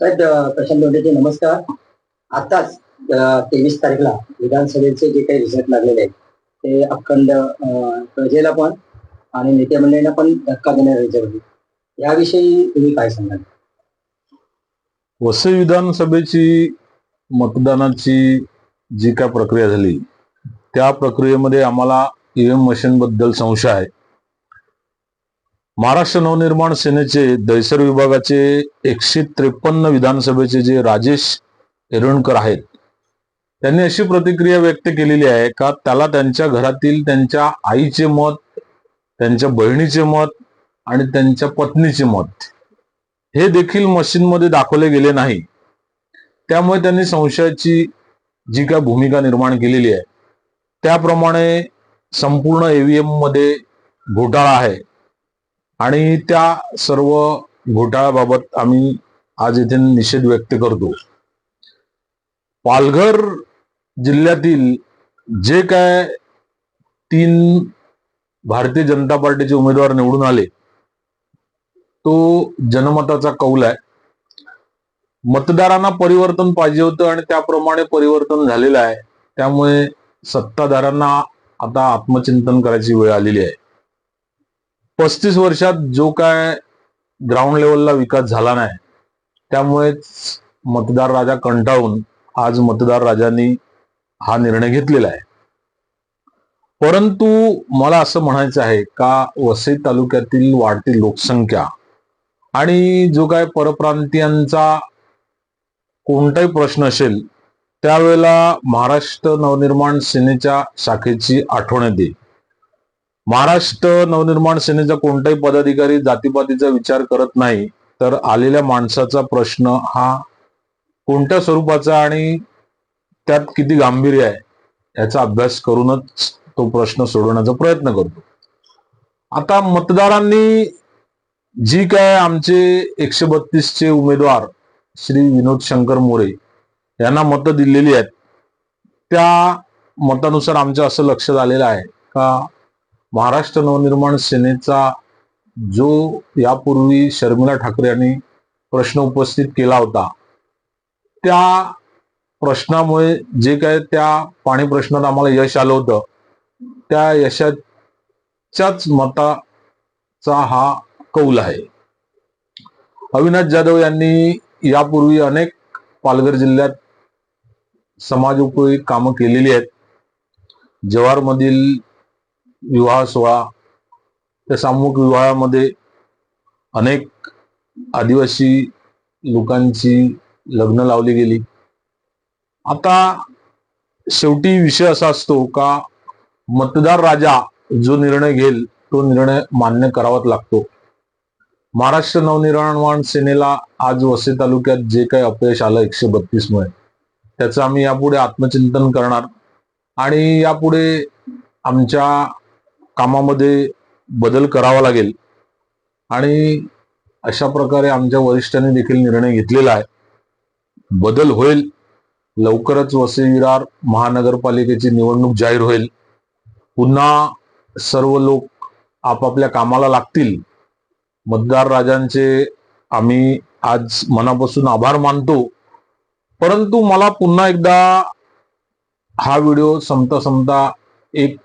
साहेब प्रशांत लोंढेचे नमस्कार. आताच तेवीस तारीखला विधानसभेचे जे काही रिझल्ट लागलेले आहेत ते अखंड प्रजेला पण आणि नेते मंडळींना पण धक्का देणारे रिझल्ट याविषयी तुम्ही काय सांगाल? वसई विधानसभेची मतदानाची जी काय प्रक्रिया झाली त्या प्रक्रियेमध्ये आम्हाला ईव्हीएम मशीन बद्दल संशय आहे. महाराष्ट्र नवनिर्माण सेनेचे दैसर विभागाचे एकशे त्रेपन्न विधानसभेचे जे राजेश एरणकर आहेत त्यांनी अशी प्रतिक्रिया व्यक्त केलेली आहे का त्याला त्यांच्या घरातील त्यांच्या आईचे मत त्यांच्या बहिणीचे मत आणि त्यांच्या पत्नीचे मत हे देखील मशीनमध्ये दाखवले गेले नाही. त्यामुळे त्यांनी संशयाची जी काय भूमिका निर्माण केलेली आहे त्याप्रमाणे संपूर्ण ईव्हीएममध्ये घोटाळा आहे. आणि त्या सर्व घोटाळ्याबाबत आम्ही आज इथे निषेध व्यक्त करतो. पालघर जिल्ह्यातील जे काय तीन भारतीय जनता पार्टीचे उमेदवार निवडून आले तो जनमताचा कौल आहे. मतदारांना परिवर्तन पाहिजे होतं आणि त्याप्रमाणे परिवर्तन झालेलं आहे. त्यामुळे सत्ताधाऱ्यांना आता आत्मचिंतन करायची वेळ आलेली आहे. पस्तीस वर्षात जो काय ग्राउंड लेवलला विकास झाला नाही त्यामुळेच मतदार राजा कंटाळून आज मतदार राजांनी हा निर्णय घेतलेला आहे. परंतु मला असं म्हणायचं आहे का वसई तालुक्यातील वाढती लोकसंख्या आणि जो काय परप्रांतीयांचा कोणताही प्रश्न असेल त्यावेळेला महाराष्ट्र नवनिर्माण सेनेच्या शाखेची आठवण येते. महाराष्ट्र नवनिर्माण सेनेचा कोणताही पदाधिकारी जातीपातीचा विचार करत नाही तर आलेल्या माणसाचा प्रश्न हा कोणत्या स्वरूपाचा आणि त्यात किती गांभीर्य आहे याचा अभ्यास करूनच तो प्रश्न सोडवण्याचा प्रयत्न करतो. आता मतदारांनी जी काय आमचे एकशे बत्तीसचे उमेदवार श्री विनोद शंकर मोरे यांना मतं दिलेली आहेत त्या मतानुसार आमच्या असं लक्षात आलेलं आहे का महाराष्ट्र नवनिर्माण सेनेचा जो यापूर्वी शर्मिला ठाकरे यांनी प्रश्न उपस्थित केला होता त्या प्रश्नामुळे जे काय त्या पाणी प्रश्नात आम्हाला यश आलं होतं त्या यशाच्याच मताचा हा कौल आहे. अविनाश जाधव यांनी यापूर्वी अनेक पालघर जिल्ह्यात समाज उपयोगी कामं केलेली आहेत. जव्हारमधील विवाह सोहळा त्या सामूहिक विवाहामध्ये अनेक आदिवासी लोकांची लग्न लावली गेली. आता शेवटी विषय असा असतो का मतदार राजा जो निर्णय घेईल तो निर्णय मान्य करावाच लागतो. महाराष्ट्र नवनिर्माण सेनेला आज वसे तालुक्यात जे काही अपयश आलं एकशे बत्तीस मुळे त्याचं आम्ही यापुढे आत्मचिंतन करणार. आणि यापुढे आमच्या कामामध्ये बदल करावा लागेल. आणि अशा प्रकारे आमच्या वरिष्ठांनी देखील निर्णय घेतलेला आहे. बदल होईल. लवकरच वसई विरार महानगरपालिकेची निवडणूक जाहीर होईल. पुन्हा सर्व लोक आपापल्या कामाला लागतील. मतदार राजांचे आम्ही आज मनापासून आभार मानतो. परंतु मला पुन्हा एकदा हा व्हिडिओ संपता संपता एक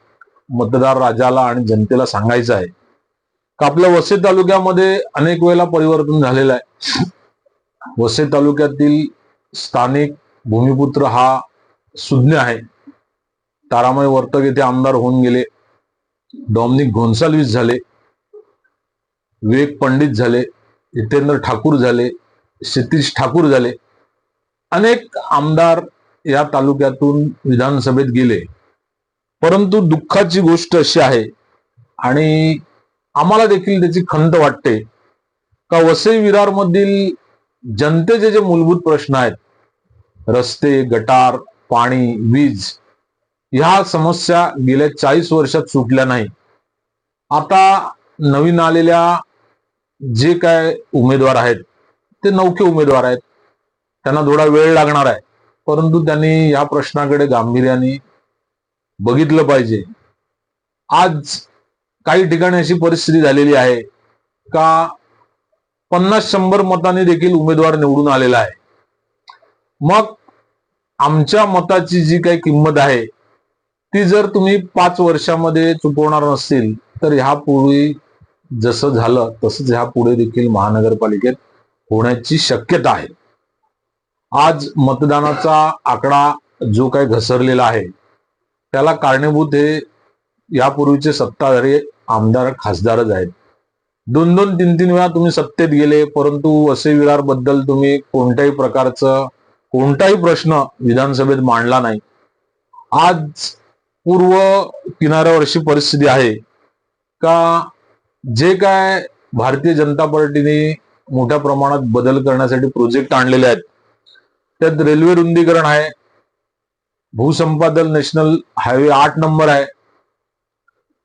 मतदार राजाला आणि जनतेला सांगायचं आहे. का आपल्या वसई तालुक्यामध्ये अनेक वेळेला परिवर्तन झालेलं आहे. वसई तालुक्यातील स्थानिक भूमिपुत्र हा सुज्ञ आहे. तारामय वर्तक येथे आमदार होऊन गेले. डॉमनिक घोन्सालवीस झाले. विवेक पंडित झाले. हितेंद्र ठाकूर झाले. सतीश ठाकूर झाले. अनेक आमदार या तालुक्यातून विधानसभेत गेले. परंतु दुःखाची गोष्ट अशी आहे आणि आम्हाला देखील त्याची खंत वाटते. का वसई विरार मधील जनतेचे जे मूलभूत प्रश्न आहेत रस्ते गटार पाणी वीज ह्या समस्या गेल्या चाळीस वर्षात सुटल्या नाही. आता नवीन आलेल्या जे काय उमेदवार आहेत ते नौके उमेदवार आहेत त्यांना थोडा वेळ लागणार आहे. परंतु त्यांनी या प्रश्नाकडे गांभीर्याने बघितलं पाहिजे. आज काही ठिकाणी अशी परिस्थिती झालेली आहे का पन्नास शंभर मतांनी देखील उमेदवार निवडून आलेला आहे. मग आमच्या मताची जी काही किंमत आहे ती जर तुम्ही पाच वर्षामध्ये चुकवणार नसतील तर ह्यापूर्वी जसं झालं तसंच ह्या पुढे देखील महानगरपालिकेत होण्याची शक्यता आहे. आज मतदानाचा आकडा जो काही घसरलेला आहे त्याला कारणीभूत हे यापूर्वीचे सत्ताधारी आमदार खासदारच आहेत. दोन दोन तीन तीन वेळा तुम्ही सत्तेत गेले परंतु वसे विरारबद्दल तुम्ही कोणत्याही प्रकारचं कोणताही प्रश्न विधानसभेत मांडला नाही. आज पूर्व किनाऱ्यावरची परिस्थिती आहे का जे काय भारतीय जनता पार्टीने मोठ्या प्रमाणात बदल करण्यासाठी प्रोजेक्ट आणलेले आहेत त्यात रेल्वे रुंदीकरण आहे भूसंपादन नॅशनल हायवे आठ नंबर आहे.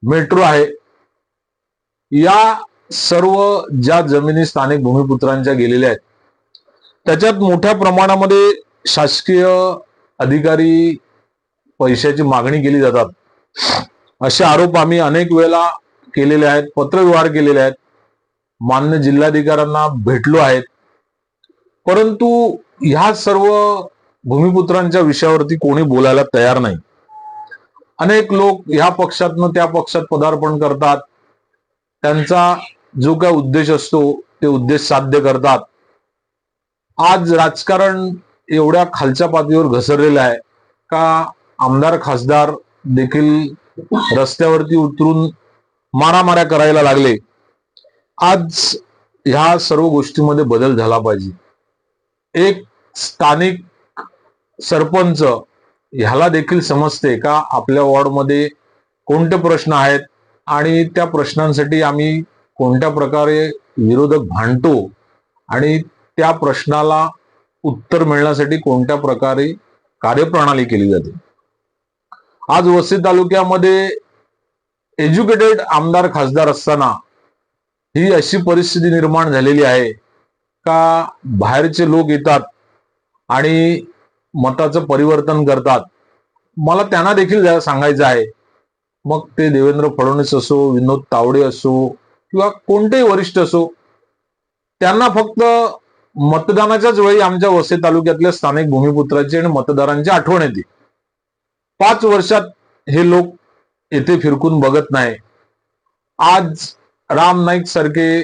मेट्रो आहे. या सर्व ज्या जमिनी स्थानिक भूमिपुत्रांच्या गेलेल्या आहेत त्याच्यात मोठ्या प्रमाणामध्ये शासकीय अधिकारी पैशाची मागणी केली जातात. असे आरोप आम्ही अनेक वेळेला केलेले आहेत पत्रव्यवहार केलेले आहेत. मान्य जिल्हाधिकाऱ्यांना भेटलो आहेत. परंतु ह्या सर्व भूमिपुत्रांच्या विषयावरती कोणी बोलायला तयार नाही. अनेक लोक ह्या पक्षातनं त्या पक्षात पदार्पण करतात. त्यांचा जो काय उद्देश असतो ते उद्देश साध्य करतात. आज राजकारण एवढ्या खालच्या पातळीवर घसरलेलं आहे का आमदार खासदार देखील रस्त्यावरती उतरून मारामाऱ्या करायला लागले? आज ह्या सर्व गोष्टीमध्ये बदल झाला पाहिजे. एक स्थानिक सरपंच ह्याला देखील समजते का आपल्या वॉर्डमध्ये कोणते प्रश्न आहेत? आणि त्या प्रश्नांसाठी आम्ही कोणत्या प्रकारे विरोधक भांडतो? आणि त्या प्रश्नाला उत्तर मिळण्यासाठी कोणत्या प्रकारे कार्यप्रणाली केली जाते? आज वसई तालुक्यामध्ये एज्युकेटेड आमदार खासदार असताना ही अशी परिस्थिती निर्माण झालेली आहे का बाहेरचे लोक येतात आणि मताचं परिवर्तन करतात. मला त्यांना देखील सांगायचं आहे. मग ते देवेंद्र फडणवीस असो विनोद तावडे असो किंवा कोणतेही वरिष्ठ असो त्यांना फक्त मतदानाच्याच वेळी आमच्या वसे तालुक्यातल्या स्थानिक भूमिपुत्राची आणि मतदारांची आठवण येते. पाच वर्षात हे लोक येथे फिरकून बघत नाही. आज राम नाईक सारखे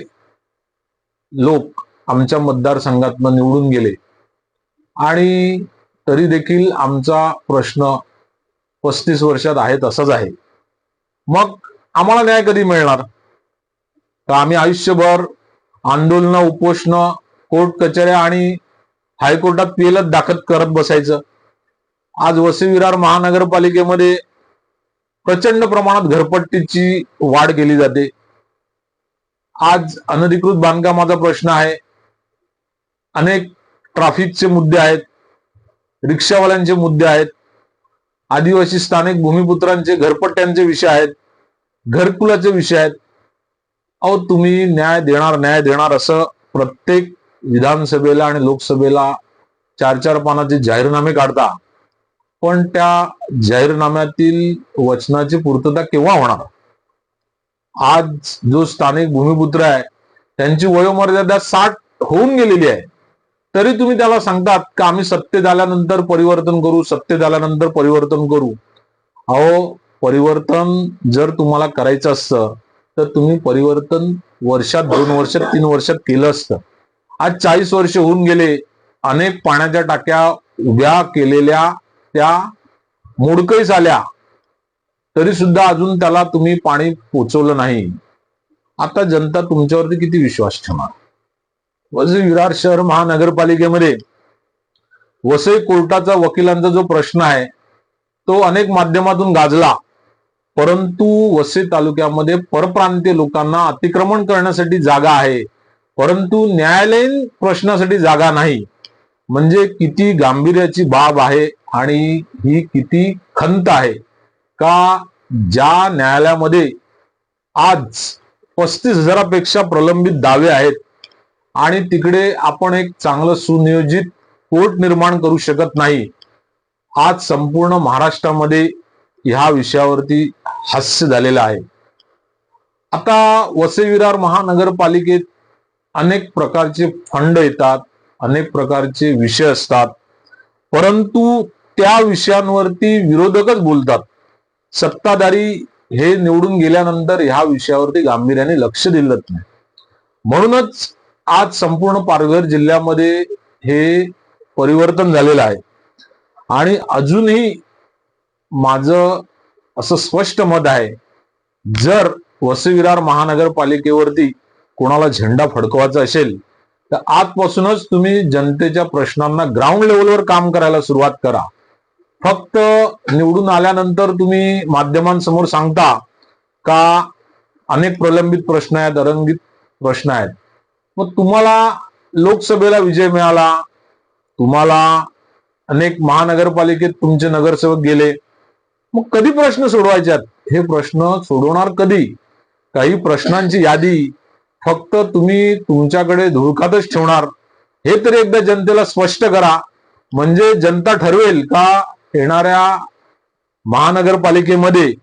लोक आमच्या मतदारसंघातनं निवडून गेले. आणि तरी देखील आमचा प्रश्न पस्तीस वर्षात आहे तसाच आहे. मग आम्हाला न्याय कधी मिळणार? तर आम्ही आयुष्यभर आंदोलनं उपोषणं कोर्ट कचऱ्या आणि हायकोर्टात पेलत दाखल करत बसायचं. आज वसई विरार महानगरपालिकेमध्ये प्रचंड प्रमाणात घरपट्टीची वाढ केली जाते. आज अनधिकृत बांधकामाचा प्रश्न आहे. अनेक ट्राफिकचे मुद्दे आहेत. रिक्षावाल्यांचे मुद्दे आहेत. आदिवासी स्थानिक भूमिपुत्रांचे घरपट्ट्यांचे विषय आहेत. घरकुलाचे विषय आहेत. अहो तुम्ही न्याय देणार न्याय देणार असं प्रत्येक विधानसभेला आणि लोकसभेला चार चार पानाचे जाहीरनामे काढता. पण त्या जाहीरनाम्यातील वचनाची पूर्तता केव्हा होणार? आज जो स्थानिक भूमिपुत्र आहे त्यांची वयोमर्यादा साठ होऊन गेलेली आहे. तरी तुम्ही त्याला सांगतात का आम्ही सत्य झाल्यानंतर परिवर्तन करू सत्य झाल्यानंतर परिवर्तन करू? अहो परिवर्तन जर तुम्हाला करायचं असतं तर तुम्ही परिवर्तन वर्षात दोन वर्षात तीन वर्षात केलं असतं. आज चाळीस वर्ष होऊन गेले अनेक पाण्याच्या टाक्या उभ्या केलेल्या त्या मोडकळीस आल्या तरी सुद्धा अजून त्याला तुम्ही पाणी पोचवलं नाही. आता जनता तुमच्यावरती किती विश्वास ठेवणार? वसई विरार शहर महानगरपालिकेमध्ये वसई कोर्टाचा वकिलांचा जो प्रश्न आहे तो अनेक माध्यमातून गाजला. परंतु वसई तालुक्यामध्ये परप्रांतीय लोकांना अतिक्रमण करण्यासाठी जागा आहे. परंतु न्यायालयीन प्रश्नासाठी जागा नाही. म्हणजे किती गांभीर्याची बाब आहे आणि ही किती खंत आहे. का ज्या न्यायालयामध्ये आज पस्तीस हजारापेक्षा प्रलंबित दावे आहेत आणि तिकडे आपण एक चांगलं सुनियोजित कोर्ट निर्माण करू शकत नाही. आज संपूर्ण महाराष्ट्रामध्ये ह्या विषयावरती हास्य झालेलं आहे. आता वसई विरार महानगरपालिकेत अनेक प्रकारचे फंड येतात अनेक प्रकारचे विषय असतात. परंतु त्या विषयांवरती विरोधकच बोलतात. सत्ताधारी हे निवडून गेल्यानंतर ह्या विषयावरती गांभीर्याने लक्ष दिलं नाही. म्हणूनच आज संपूर्ण पालघर जिल्ह्यामध्ये हे परिवर्तन झालेलं आहे. आणि अजूनही माझं असं स्पष्ट मत आहे जर वसई विरार महानगरपालिकेवरती कोणाला झेंडा फडकवायचा असेल तर आजपासूनच तुम्ही जनतेच्या प्रश्नांना ग्राउंड लेवलवर काम करायला सुरुवात करा. फक्त निवडून आल्यानंतर तुम्ही माध्यमांसमोर सांगता का अनेक प्रलंबित प्रश्न आहेत अरंगित प्रश्न आहेत. मग तुम्हाला लोकसभेला विजय मिळाला. तुम्हाला अनेक महानगरपालिकेत तुमचे नगरसेवक गेले. मग कधी प्रश्न सोडवायच्यात? हे प्रश्न सोडवणार कधी? काही प्रश्नांची यादी फक्त तुम्ही तुमच्याकडे धुळकातच ठेवणार. हे तरी एकदा जनतेला स्पष्ट करा. म्हणजे जनता ठरवेल का येणाऱ्या महानगरपालिकेमध्ये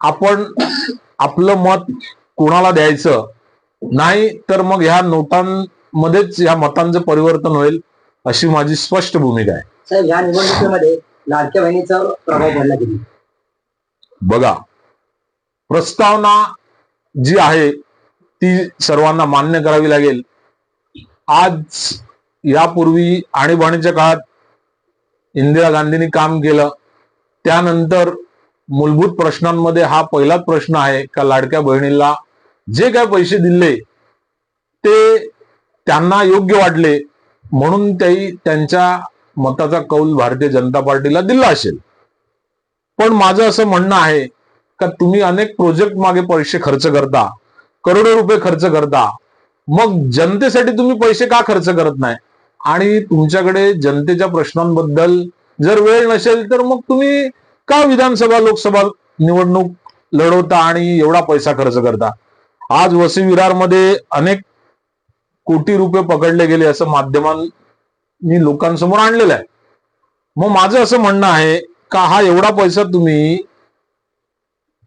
आपण आपलं मत कोणाला द्यायचं? नाही तर मग ह्या नोटांमध्येच या मतांचं परिवर्तन होईल अशी माझी स्पष्ट भूमिका आहे. साहेब ह्या निवडणुकीमध्ये लाडक्या बहिणीचा प्रभाव पडला किती बघा प्रस्तावना जी आहे ती सर्वांना मान्य करावी लागेल. आज यापूर्वी आणीबाणीच्या काळात इंदिरा गांधींनी काम केलं त्यानंतर मूलभूत प्रश्नांमध्ये हा पहिलाच प्रश्न आहे का लाडक्या बहिणीला जे काय पैसे दिले ते त्यांना योग्य वाटले म्हणून त्याही त्यांच्या मताचा कौल भारतीय जनता पार्टीला दिला असेल. पण माझं असं म्हणणं आहे का तुम्ही अनेक प्रोजेक्ट मागे पैसे खर्च करता करोडो रुपये खर्च करता मग जनतेसाठी तुम्ही पैसे का खर्च करत नाही? आणि तुमच्याकडे जनतेच्या प्रश्नांबद्दल जर वेळ नसेल तर मग तुम्ही का विधानसभा लोकसभा निवडणूक लढवता आणि एवढा पैसा खर्च करता? आज वसई विरारमध्ये अनेक कोटी रुपये पकडले गेले असं माध्यमांनी लोकांसमोर आणलेलं आहे. मग माझं असं म्हणणं आहे का हा एवढा पैसा तुम्ही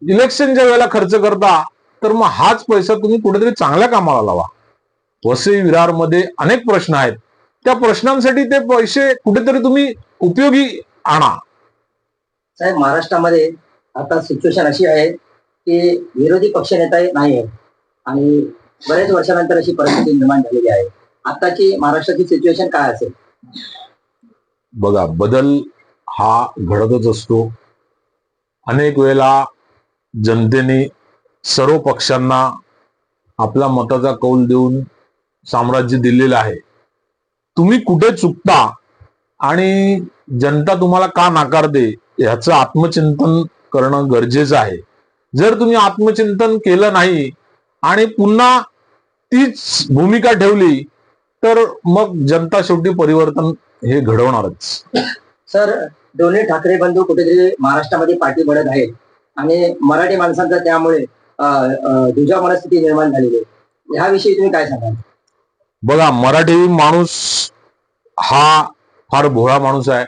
इलेक्शनच्या वेळेला खर्च करता तर मग हाच पैसा तुम्ही कुठेतरी चांगल्या कामाला लावा. वसई विरारमध्ये अनेक प्रश्न आहेत. त्या प्रश्नांसाठी ते पैसे कुठेतरी तुम्ही उपयोगी आणा. साहेब महाराष्ट्रामध्ये आता सिच्युएशन अशी आहे की विरोधी पक्षनेता नाही आहे आणि बरेच वर्षानंतर अशी परिस्थिती निर्माण झालेली आहे. आताची महाराष्ट्राची सिच्युएशन काय असेल? बघा बदल हा घडतच असतो. अनेक वेळेला जनतेने सर्व पक्षांना आपला मताचा कौल देऊन साम्राज्य दिलेलं आहे. तुम्ही कुठे चुकता आणि जनता तुम्हाला का नाकारते ह्याचं आत्मचिंतन करणं गरजेचं आहे. जर तुम्ही आत्मचिंतन केलं नाही आणि पुन्हा तीच भूमिका ठेवली तर मग जनता शेवटी परिवर्तन हे घडवणारच. सर दोन्ही ठाकरे बंधू कुठेतरी महाराष्ट्रामध्ये पाठी पडत आहेत. आणि मराठी माणसांचा त्यामुळे दुजा मनस्थिती निर्माण झालेली आहे. ह्याविषयी तुम्ही काय सांगाल? बघा मराठी माणूस हा फार भोळा माणूस आहे.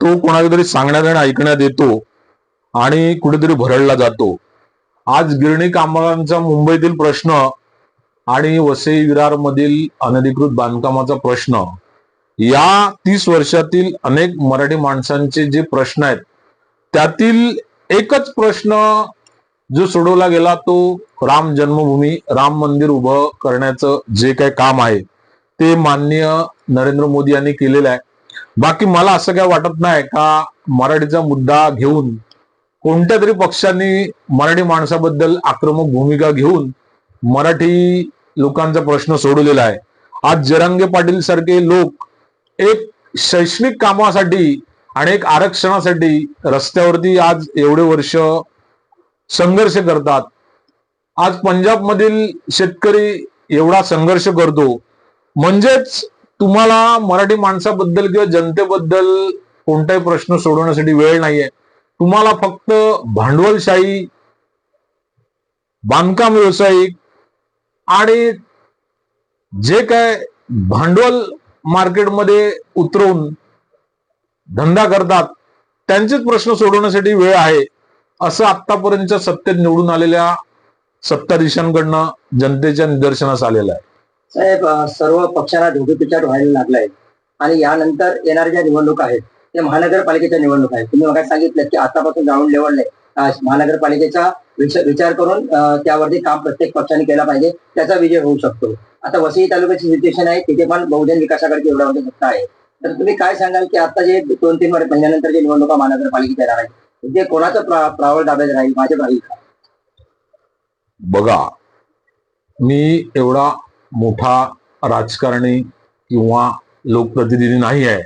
तो कोणाला तरी सांगण्यात आणि ऐकण्यात येतो आणि कुठेतरी भरडला जातो. आज गिरणी कामगारांचा मुंबईतील प्रश्न आणि वसई विरार मधील अनधिकृत बांधकामाचा प्रश्न या तीस वर्षातील अनेक मराठी माणसांचे जे प्रश्न आहेत त्यातील एकच प्रश्न जो सोडवला गेला तो राम जन्मभूमी राम मंदिर उभं करण्याचं जे काही काम आहे ते माननीय नरेंद्र मोदी यांनी केलेलं आहे. बाकी मला असं काय वाटत नाही का मराठीचा मुद्दा घेऊन कोणत्या तरी पक्षांनी मराठी माणसाबद्दल आक्रमक भूमिका घेऊन मराठी लोकांचा प्रश्न सोडवलेला आहे. आज जरांगे पाटील सारखे लोक एक शैक्षणिक कामासाठी आणि एक आरक्षणासाठी रस्त्यावरती आज एवढे वर्ष संघर्ष करतात. आज पंजाब मधील शेतकरी एवढा संघर्ष करतो. म्हणजेच तुम्हाला मराठी माणसाबद्दल किंवा जनतेबद्दल कोणताही प्रश्न सोडवण्यासाठी वेळ नाहीये. तुम्हाला फक्त भांडवलशाही बांधकाम व्यावसायिक आणि जे काय भांडवल मार्केटमध्ये उतरवून धंदा करतात त्यांचेच प्रश्न सोडवण्यासाठी वेळ आहे असं आतापर्यंतच्या सत्तेत निवडून आलेल्या सत्ताधीशांकडनं जनतेच्या निदर्शनास आलेलं आहे. साहेब सर्व पक्षांना धोबीपिचाट व्हायला लागलाय आणि यानंतर येणाऱ्या ज्या निवडणूक आहेत ते महानगरपालिकेच्या निवडणूक आहेत. तुम्ही मग सांगितलं की आतापासून ग्राउंड लेवलने महानगरपालिकेचा विचार करून त्यावरती काम प्रत्येक पक्षाने केला पाहिजे त्याचा विजय होऊ शकतो. आता वसई तालुक्याची सिच्युएशन आहे तिथे पण बहुजन विकासाकडे एवढा म्हणजे एवढ्यामध्ये सत्ता आहे. तर तुम्ही काय सांगाल की आता जे दोन तीन महिन्यानंतर जे निवडणुका महानगरपालिकेत येणार आहे ते म्हणजे कोणाचं प्रावळ ताब्यात राहील माझ्या राहील का? बघा मी एवढा मोठा राजकारणी किंवा लोकप्रतिनिधी नाही आहे.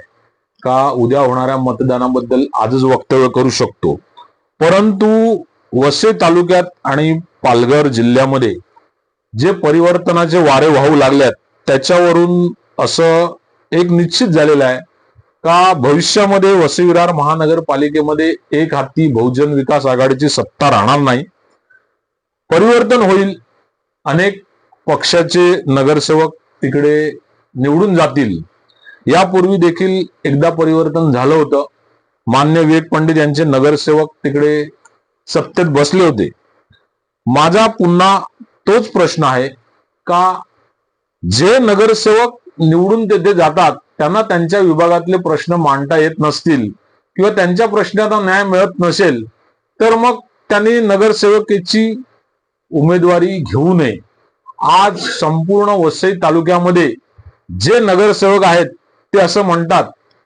का उद्या होणाऱ्या मतदानाबद्दल आजच वक्तव्य करू शकतो. परंतु वसे तालुक्यात आणि पालघर जिल्ह्यामध्ये जे परिवर्तनाचे वारे वाहू लागल्यात त्याच्यावरून असं एक निश्चित झालेलं आहे का भविष्यामध्ये वसई विरार महानगरपालिकेमध्ये एक हाती बहुजन विकास आघाडीची सत्ता राहणार नाही? परिवर्तन होईल. अनेक पक्षाचे नगरसेवक तिकडे निवडून जातील. यापूर्वी देखील एकदा परिवर्तन झालं होतं. मान्य विवेक पंडित यांचे नगरसेवक तिकडे सत्तेत बसले होते. माझा पुन्हा तोच प्रश्न आहे का जे नगरसेवक निवडून तेथे जातात त्यांना त्यांच्या विभागातले प्रश्न मांडता येत नसतील किंवा त्यांच्या प्रश्नाला न्याय मिळत नसेल तर मग त्यांनी नगरसेवकेची उमेदवारी घेऊ नये. आज संपूर्ण वसई तालुक्यामध्ये जे नगरसेवक आहेत ते असं म्हणतात.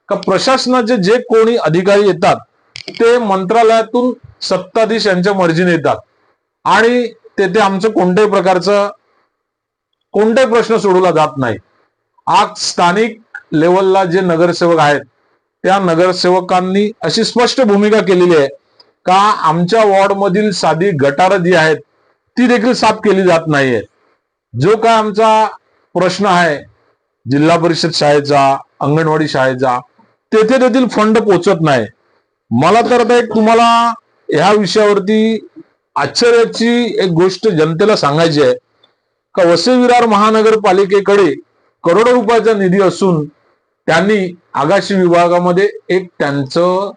का प्रशासनाचे जे कोणी अधिकारी येतात ते मंत्रालयातून सत्ताधीश यांच्या मर्जीने येतात. आणि तेथे आमचं कोणत्याही प्रकारचं कोणताही प्रश्न सोडवला जात नाही. आज स्थानिक लेवलला जे नगरसेवक आहेत त्या नगरसेवकांनी अशी स्पष्ट भूमिका केलेली आहे का आमच्या वॉर्डमधील साधी गटारं जी आहेत ती देखील साफ केली जात नाहीये. जो काय आमचा प्रश्न आहे जिल्हा परिषद शाळेचा अंगणवाडी शाळेचा तेथे तेथील फंड पोचत नाही. मला तर आता एक तुम्हाला ह्या विषयावरती आश्चर्याची एक गोष्ट जनतेला सांगायची आहे. का वसे विरार महानगरपालिकेकडे करोडो रुपयाचा निधी असून त्यांनी आगाशी विभागामध्ये एक त्यांचं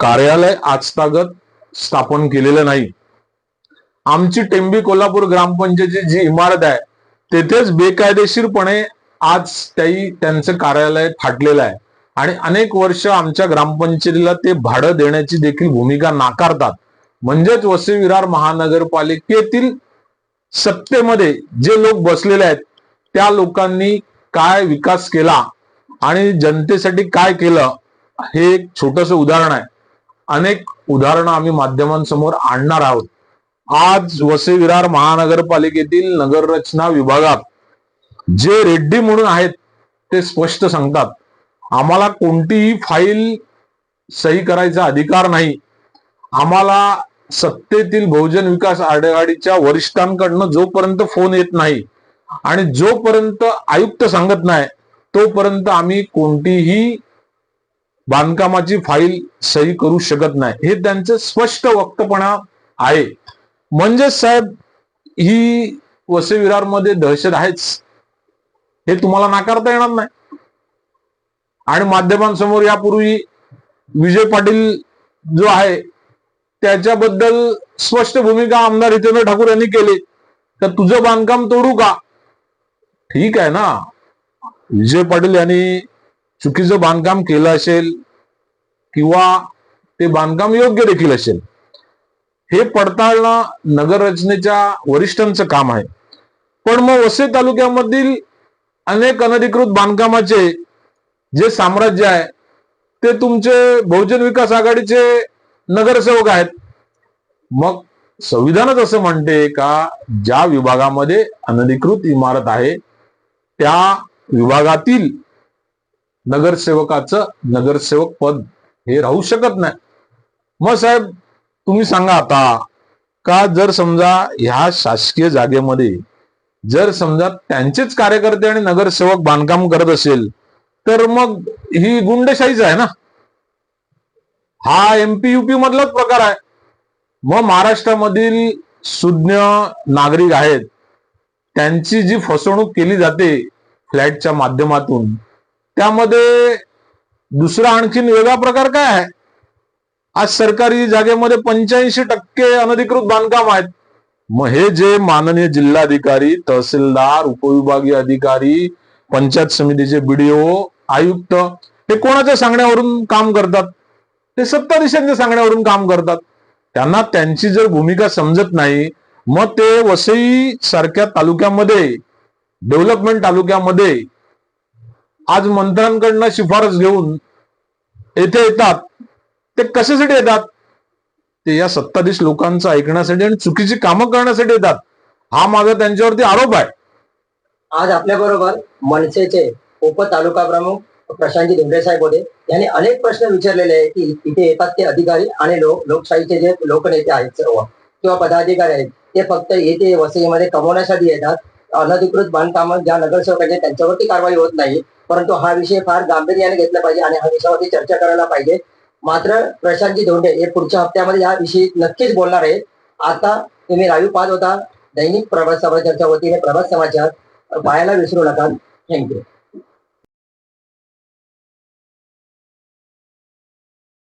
कार्यालय आजतागत स्थापन केलेलं नाही. आमची टेंबी कोल्हापूर ग्रामपंचायतीची जी इमारत आहे तेथेच बेकायदेशीरपणे आज त्याही त्यांचं कार्यालय फाटलेलं आहे. आणि अनेक वर्ष आमच्या ग्रामपंचायतीला ते भाडं देण्याची देखील भूमिका नाकारतात. म्हणजेच वसई विरार महानगरपालिकेतील सत्तेमध्ये जे लोक बसलेले आहेत त्या लोकांनी काय विकास केला आणि जनतेसाठी काय केलं हे एक छोटस उदाहरण आहे. अनेक उदाहरणं आम्ही माध्यमांसमोर आणणार आहोत. आज वसई विरार महानगरपालिकेतील नगररचना विभागात जे रेड्डी म्हणून आहेत ते स्पष्ट सांगतात. आम्हाला कोणतीही फाईल सही करायचा अधिकार नाही. आम्हाला सत्तेतील बहुजन विकास आघाडीच्या वरिष्ठांकडनं जोपर्यंत फोन येत नाही आणि जोपर्यंत आयुक्त सांगत नाही तोपर्यंत आम्ही कोणतीही बांधकामाची फाईल सही करू शकत नाही. हे त्यांचं स्पष्ट वक्तपणा आहे. म्हणजे साहेब ही वसे विरारमध्ये दहशत आहेच. हे तुम्हाला नाकारता येणार नाही. आणि माध्यमांसमोर यापूर्वी विजय पाटील जो आहे त्याच्याबद्दल स्पष्ट भूमिका आमदार हितेंद्र ठाकूर यांनी केली. तर तुझं बांधकाम तोडू का? ठीक आहे ना. विजय पाटील यांनी चुकीचं बांधकाम केलं असेल किंवा ते बांधकाम योग्य देखील असेल. हे पडताळणं नगररचनेच्या वरिष्ठांचं काम आहे. पण मग वसई तालुक्यामधील अनेक अनधिकृत बांधकामाचे जे साम्राज्य आहे ते तुमचे बहुजन विकास आघाडीचे नगरसेवक आहेत. मग संविधानच असं म्हणते का ज्या विभागामध्ये अनधिकृत इमारत आहे त्या विभागातील नगरसेवकाचं नगरसेवक पद हे राहू शकत नाही. मग साहेब तुम्ही सांगा आता का जर समजा ह्या शासकीय जागेमध्ये जर समजा त्यांचेच कार्यकर्ते आणि नगरसेवक बांधकाम करत असेल तर मग ही गुंडशाहीच आहे ना? हा एमपी युपी मधलाच प्रकार आहे. मग महाराष्ट्रामधील सुज्ञ नागरिक आहेत. त्यांची जी फसवणूक केली जाते फ्लॅटच्या माध्यमातून त्यामध्ये दुसरा आणखीन वेगळा प्रकार काय आहे? आज सरकारी जागेमध्ये पंच्याऐंशी टक्के अनधिकृत बांधकाम आहेत. मग हे जे माननीय जिल्हाधिकारी तहसीलदार उपविभागीय अधिकारी पंचायत समितीचे बीडीओ आयुक्त हे कोणाच्या सांगण्यावरून काम करतात? ते सत्ताधीशांच्या सांगण्यावरून काम करतात. त्यांना त्यांची जर भूमिका समजत नाही मग ते वसई सारख्या तालुक्यामध्ये डेव्हलपमेंट तालुक्यामध्ये आज मंत्र्यांकडनं शिफारस घेऊन येथे येतात. ते कशासाठी येतात? ते या सत्ताधीश लोकांचं ऐकण्यासाठी आणि चुकीची कामं करण्यासाठी येतात. हा माझा त्यांच्यावरती आरोप आहे. आज आपल्या बरोबर मनसेचे उप तालुका प्रमुख प्रशांतजी धोंडे साहेब होते. यांनी अनेक प्रश्न विचारलेले आहे की इथे येतात ते अधिकारी आणि लोक लोकशाहीचे जे लोकनेते आहेत सर्व किंवा पदाधिकारी आहेत ते फक्त येथे वसईमध्ये कमवण्यासाठी येतात. अनधिकृत बांधकामं ज्या नगरसेवकांचे त्यांच्यावरती कारवाई होत नाही. परंतु हा विषय फार गांभीर्याने घेतला पाहिजे आणि हा विषयावरती चर्चा करायला पाहिजे. मात्र प्रशांतजी धोंडे हे पुढच्या हप्त्यामध्ये या विषयी नक्कीच बोलणार आहेत. आता तुम्ही लाईव्ह पाहत होता दैनिक प्रभात समाचारच्या वतीने प्रभात समाचार पाहायला विसरू नका. थँक्यू